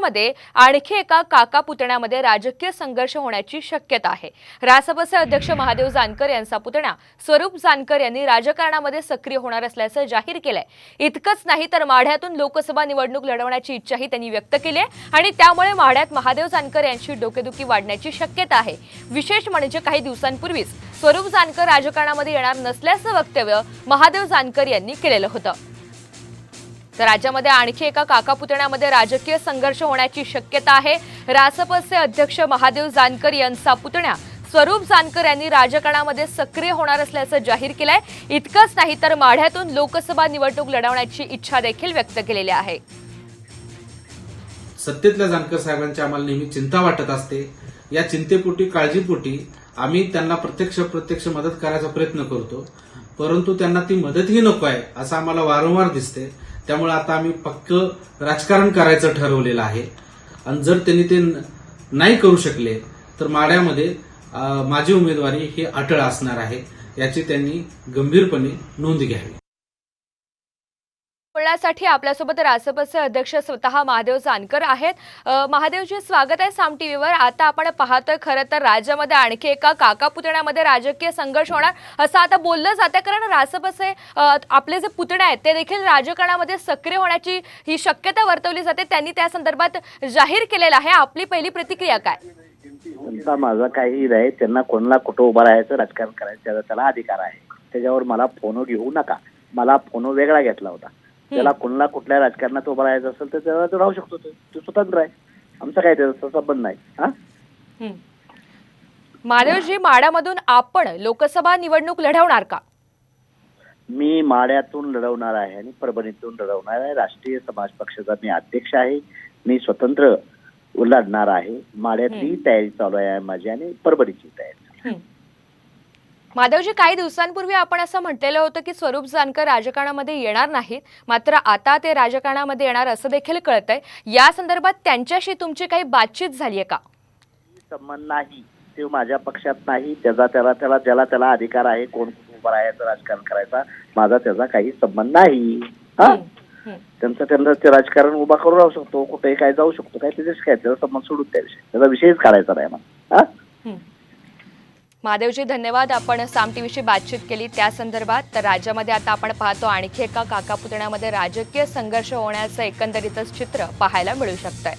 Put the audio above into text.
राज्यामध्ये आणखी एका काका पुतण्यामध्ये राजकीय संघर्ष होण्याची शक्यता आहे. रासपचे अध्यक्ष महादेव जानकर यांचा पुतण्या स्वरूप जानकर यांनी राजकारणामध्ये सक्रिय होणार असल्याचं जाहीर केलंय. इतकंच नाही तर माढ्यातून लोकसभा निवडणूक लढवण्याची इच्छाही त्यांनी व्यक्त केली आहे आणि त्यामुळे माढ्यात महादेव जानकर यांची डोकेदुखी वाढण्याची शक्यता आहे. विशेष म्हणजे काही दिवसांपूर्वीच स्वरूप जानकर राजकारणामध्ये येणार नसल्याचं वक्तव्य महादेव जानकर यांनी केलेलं होतं. तर राज्यामध्ये आणखी एका काका पुतण्यामध्ये राजकीय संघर्ष होण्याची शक्यता आहे. रासपचे अध्यक्ष महादेव जानकर यांचा पुतण्या स्वरूप जानकर यांनी राजकारणामध्ये सक्रिय होणार असल्याचं जाहीर केलंय. इतकंच नाही तर माढ्यातून लोकसभा निवडणूक लढवण्याची इच्छा देखील व्यक्त केलेली आहे. सत्तेतल्या जानकर साहेबांची आम्हाला नेहमी चिंता वाटत असते. या चिंतेपोटी काळजीपोटी आम्ही त्यांना प्रत्यक्ष प्रत्यक्ष मदत करायचा प्रयत्न करतो. परंतु त्यांना ती मदतही नको आहे असं आम्हाला वारंवार दिसते त्यामुळे आता आम्ही पक्क राजकारण करायचं ठरवलेलं आहे. आणि जर त्यांनी ते नाही करू शकले तर माड्यामध्ये माझी उमेदवारी ही अटळ असणार आहे याची त्यांनी गंभीरपणे नोंद घ्यावी. बोलण्यासाठी आपल्यासोबत रासपचे अध्यक्ष स्वतः महादेव जानकर आहेत. महादेवजी स्वागत आहे साम टीव्हीवर. आता आपण पाहतोय खरं तर राज्यामध्ये आणखी एका काका पुतण्यामध्ये राजकीय संघर्ष होणार असं आता बोललं जातं कारण रासपचे आपले जे पुतणे आहेत ते देखील राजकारणामध्ये सक्रिय होण्याची ही शक्यता वर्तवली जाते. त्यांनी त्या संदर्भात जाहीर केलेलं आहे. आपली पहिली प्रतिक्रिया काय? माझा काही नाही त्यांना कोणाला कुठं उभं राहायचं राजकारण करायचं त्याचा त्याला अधिकार आहे. त्याच्यावर मला फोन घेऊ नका. मला फोन वेगळा घेतला होता. त्याला कोणाला कुठल्या राजकारणात उभं राहायचं असेल तर त्याला तो राहू शकतो. तो तो स्वतंत्र आहे. आमचा काय त्याचा संबंध नाही. हा? हं. महादेवजी माड्यामधून आपण लोकसभा निवडणूक लढवणार का? मी माड्यातून लढवणार आहे आणि परभणीतून लढवणार आहे. राष्ट्रीय समाज पक्षाचा मी अध्यक्ष आहे. मी स्वतंत्र लढणार आहे. माड्यातली तयारी चालू आहे माझी आणि परभणीची तयारी. माधवजी काही दिवसांपूर्वी आपण असं म्हटलेलं होतं की स्वरूप जानकर राजकारणामध्ये येणार नाहीत मात्र आता ते राजकारणामध्ये येणार असं देखील कळतंय. या संदर्भात त्यांच्याशी तुमची काही बातचीत झाली आहे का संबंध नाही. ते माझ्या पक्षात नाही. त्याचा त्याला त्याला ज्याला त्याला अधिकार आहे कोण उभं राहायचं राजकारण करायचा माझा त्याचा काही संबंध नाही. हा. त्यांचं त्यांना ते राजकारण उभा करून राहू शकतो. कुठेही काय जाऊ शकतो. काय त्याच्याशी काय? त्याचा संबंध सोडून त्या विषयी त्याचा विषयच काढायचा नाही मला हा हं. महादेवजी धन्यवाद. आपण साम टीव्हीशी बातचीत केली त्या संदर्भात. तर राज्यामध्ये आता आपण पाहतो आणखी एका काका पुतण्यामध्ये राजकीय संघर्ष होण्याचं एकंदरीतच चित्र पाहायला मिळू शकतंय.